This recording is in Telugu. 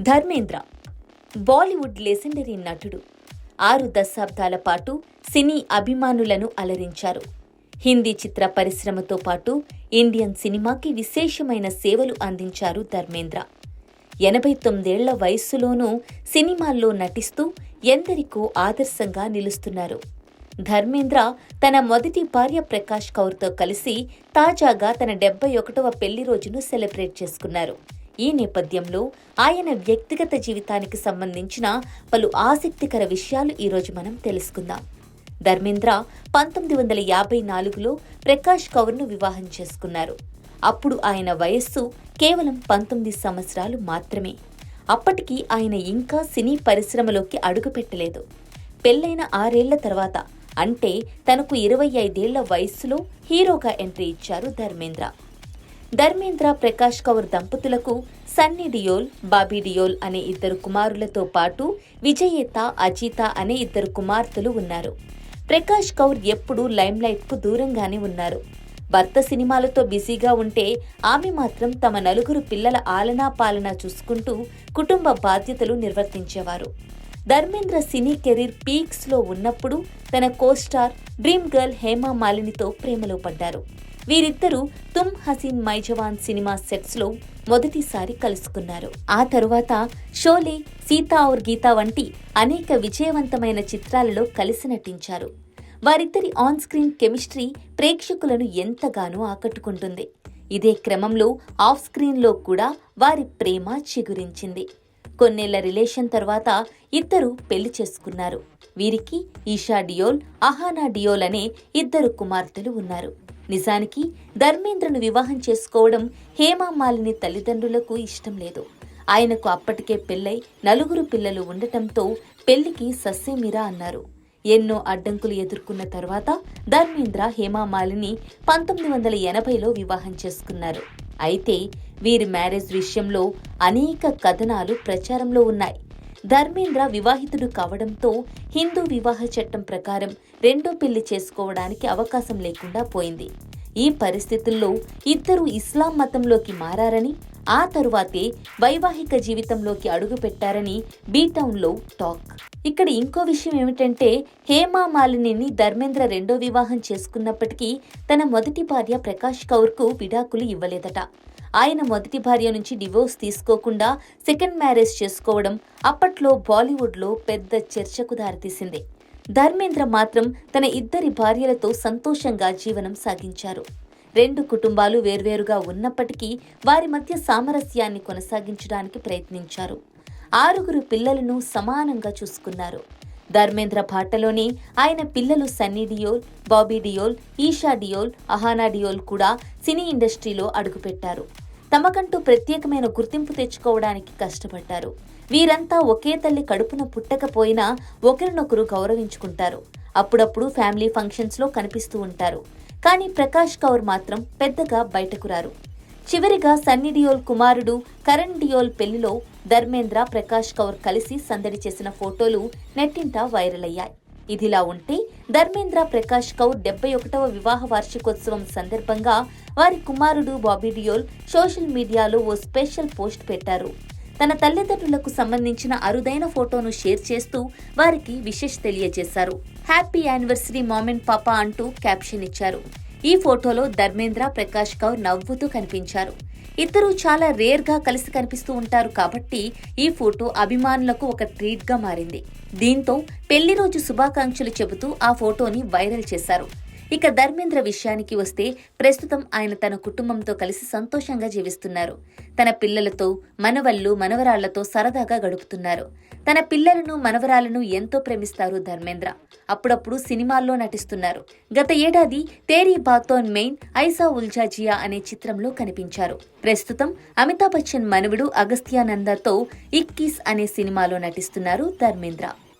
ధర్మేంద్ర బాలీవుడ్ లెజెండరీ నటుడు. ఆరు దశాబ్దాల పాటు సినీ అభిమానులను అలరించారు. హిందీ చిత్ర పరిశ్రమతో పాటు ఇండియన్ సినిమాకి విశేషమైన సేవలు అందించారు ధర్మేంద్ర. ఎనభై తొమ్మిదేళ్ళ వయస్సులోనూ సినిమాల్లో నటిస్తూ ఎందరికో ఆదర్శంగా నిలుస్తున్నారు. ధర్మేంద్ర తన మొదటి భార్య ప్రకాష్ కౌర్తో కలిసి తాజాగా తన డెబ్బై ఒకటవ పెళ్ళి రోజును సెలబ్రేట్ చేసుకున్నారు. ఈ నేపథ్యంలో ఆయన వ్యక్తిగత జీవితానికి సంబంధించిన పలు ఆసక్తికర విషయాలు ఈరోజు మనం తెలుసుకుందాం. ధర్మేంద్ర పంతొమ్మిది వందల యాభై నాలుగులో ప్రకాష్ కౌర్ను వివాహం చేసుకున్నారు. అప్పుడు ఆయన వయస్సు కేవలం పంతొమ్మిది సంవత్సరాలు మాత్రమే. అప్పటికి ఆయన ఇంకా సినీ పరిశ్రమలోకి అడుగుపెట్టలేదు. పెళ్ళైన ఆరేళ్ళ తర్వాత అంటే తనకు ఇరవై ఐదేళ్ళ వయస్సులో హీరోగా ఎంట్రీ ఇచ్చారు ధర్మేంద్ర. ధర్మేంద్ర ప్రకాష్ కౌర్ దంపతులకు సన్నీ డియోల్ బాబీ డియోల్ అనే ఇద్దరు కుమారులతో పాటు విజయేత అజిత అనే ఇద్దరు కుమార్తెలు ఉన్నారు. ప్రకాష్ కౌర్ ఎప్పుడూ లైమ్లైట్కు దూరంగానే ఉన్నారు. భర్త సినిమాలతో బిజీగా ఉంటే ఆమె మాత్రం తమ నలుగురు పిల్లల ఆలనా పాలన చూసుకుంటూ కుటుంబ బాధ్యతలు నిర్వర్తించేవారు. ధర్మేంద్ర సినీ కెరీర్ పీక్స్లో ఉన్నప్పుడు తన కోస్టార్ డ్రీమ్ గర్ల్ హేమా మాలినితో ప్రేమలో పడ్డారు. వీరిద్దరూ తుమ్ హసీన్ మై జవాన్ సినిమా సెట్స్లో మొదటిసారి కలుసుకున్నారు. ఆ తరువాత షోలే సీతా ఔర్ గీత వంటి అనేక విజయవంతమైన చిత్రాలలో కలిసి నటించారు. వారిద్దరి ఆన్ స్క్రీన్ కెమిస్ట్రీ ప్రేక్షకులను ఎంతగానో ఆకట్టుకుంటుంది. ఇదే క్రమంలో ఆఫ్ స్క్రీన్లో కూడా వారి ప్రేమ చిగురించింది. కొన్నేళ్ళ రిలేషన్ తర్వాత ఇద్దరు పెళ్ళి చేసుకున్నారు. వీరికి ఈషా డియోల్ అహానా డియోల్ అనే ఇద్దరు కుమార్తెలు ఉన్నారు. నిజానికి ధర్మేంద్రను వివాహం చేసుకోవడం హేమామాలిని తల్లిదండ్రులకు ఇష్టం లేదు. ఆయనకు అప్పటికే పెళ్ళై నలుగురు పిల్లలు ఉండటంతో పెళ్ళికి సస్సేమిరా అన్నారు. ఎన్నో అడ్డంకులు ఎదుర్కొన్న తర్వాత ధర్మేంద్ర హేమామాలిని పంతొమ్మిది వందల ఎనభైలో వివాహం చేసుకున్నారు. అయితే వీరి మ్యారేజ్ విషయంలో అనేక కథనాలు ప్రచారంలో ఉన్నాయి. ధర్మేంద్ర వివాహితుడు కావడంతో హిందూ వివాహ చట్టం ప్రకారం రెండో పెళ్ళి చేసుకోవడానికి అవకాశం లేకుండా పోయింది. ఈ పరిస్థితుల్లో ఇద్దరు ఇస్లాం మతంలోకి మారారని ఆ తరువాతే వైవాహిక జీవితంలోకి అడుగుపెట్టారని బీటౌన్లో టాక్. ఇక్కడ ఇంకో విషయం ఏమిటంటే హేమా మాలినిని ధర్మేంద్ర రెండో వివాహం చేసుకున్నప్పటికీ తన మొదటి భార్య ప్రకాష్ కౌర్కు విడాకులు ఇవ్వలేదట. ఆయన మొదటి భార్య నుంచి డివోర్స్ తీసుకోకుండా సెకండ్ మ్యారేజ్ చేసుకోవడం అప్పట్లో బాలీవుడ్లో పెద్ద చర్చకు దారితీసింది. ధర్మేంద్ర మాత్రం తన ఇద్దరి భార్యలతో సంతోషంగా జీవనం సాగించారు. రెండు కుటుంబాలు వేర్వేరుగా ఉన్నప్పటికీ వారి మధ్య సామరస్యాన్ని కొనసాగించడానికి ప్రయత్నించారు. ఆరుగురు పిల్లలను సమానంగా చూసుకున్నారు. ధర్మేంద్ర భాటలోనే ఆయన పిల్లలు సన్నీ డియోల్ బాబీ డియోల్ ఈషా డియోల్ అహానా డియోల్ కూడా సినీ ఇండస్ట్రీలో అడుగుపెట్టారు. తమకంటూ ప్రత్యేకమైన గుర్తింపు తెచ్చుకోవడానికి కష్టపడ్డారు. వీరంతా ఒకే తల్లి కడుపున పుట్టకపోయినా ఒకరినొకరు గౌరవించుకుంటారు. అప్పుడప్పుడు ఫ్యామిలీ ఫంక్షన్స్లో కనిపిస్తూ ఉంటారు. కానీ ప్రకాష్ కౌర్ మాత్రం పెద్దగా బయటకు రారు. చివరిగా సన్నీ డియోల్ కుమారుడు కరణ్ డియోల్ పెళ్ళిలో ధర్మేంద్ర ప్రకాష్ కౌర్ కలిసి సందడి చేసిన ఫోటోలు నెట్టింట వైరల్ అయ్యాయి ఇదిలా ఉంటే ధర్మేంద్ర ప్రకాష్ కౌర్ డెబ్బై ఒకటవ వివాహ వార్షికోత్సవం సందర్భంగా వారి కుమారుడు బాబీ డియోల్ సోషల్ మీడియాలో ఓ స్పెషల్ పోస్ట్ పెట్టారు. తన తల్లిదండ్రులకు సంబంధించిన అరుదైన ఫోటోను షేర్ చేస్తూ వారికి విషెస్ తెలియజేశారు. హ్యాపీ యానివర్సరీ మామెంట్ పాపా అంటూ క్యాప్షన్ ఇచ్చారు. ఈ ఫోటోలో ధర్మేంద్ర ప్రకాష్ కౌర్ నవ్వుతూ కనిపించారు. ఇద్దరూ చాలా రేర్గా కలిసి కనిపిస్తూ ఉంటారు కాబట్టి ఈ ఫోటో అభిమానులకు ఒక ట్రీట్గా మారింది. దీంతో పెళ్ళి రోజు శుభాకాంక్షలు చెబుతూ ఆ ఫోటోని వైరల్ చేశారు. ఇక ధర్మేంద్ర విషయానికి వస్తే ప్రస్తుతం ఆయన తన కుటుంబంతో కలిసి సంతోషంగా జీవిస్తున్నారు. తన పిల్లలతో మనవళ్ళు మనవరాళ్ళతో సరదాగా గడుపుతున్నారు. తన పిల్లలను మనవరాలను ఎంతో ప్రేమిస్తారు ధర్మేంద్ర. అప్పుడప్పుడు సినిమాల్లో నటిస్తున్నారు. గత ఏడాది తేరీ బాతోన్ మెయిన్ ఐసా ఉల్జాజియా అనే చిత్రంలో కనిపించారు. ప్రస్తుతం అమితాబ్ బచ్చన్ మనవుడు అగస్త్యానందతో ఇక్కీస్ అనే సినిమాలో నటిస్తున్నారు ధర్మేంద్ర.